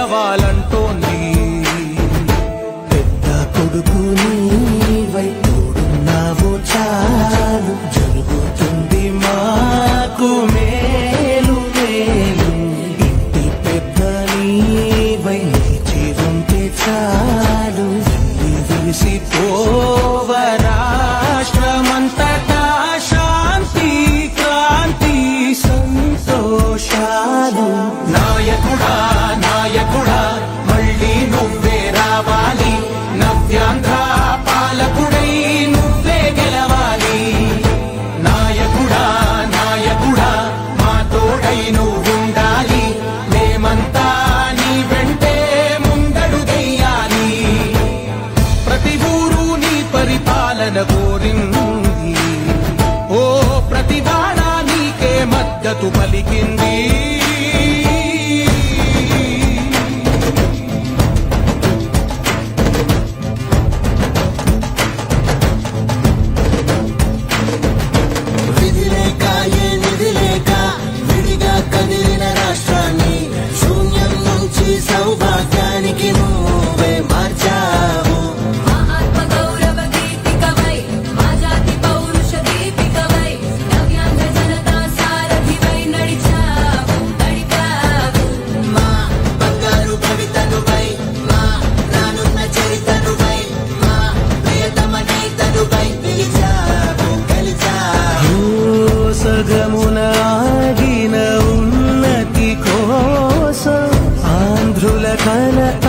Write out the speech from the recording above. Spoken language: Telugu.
గెలవాలంటోంది. పెద్ద కొడుకుని తోడై నువ్వుండాలి. మేమంతా నీ వెంటే ముందడు దెయ్యాలి ప్రతి ఊరు నీ పరిపాలన ఓ ప్రతి మద్దతు పలికింది. Salvador. خلق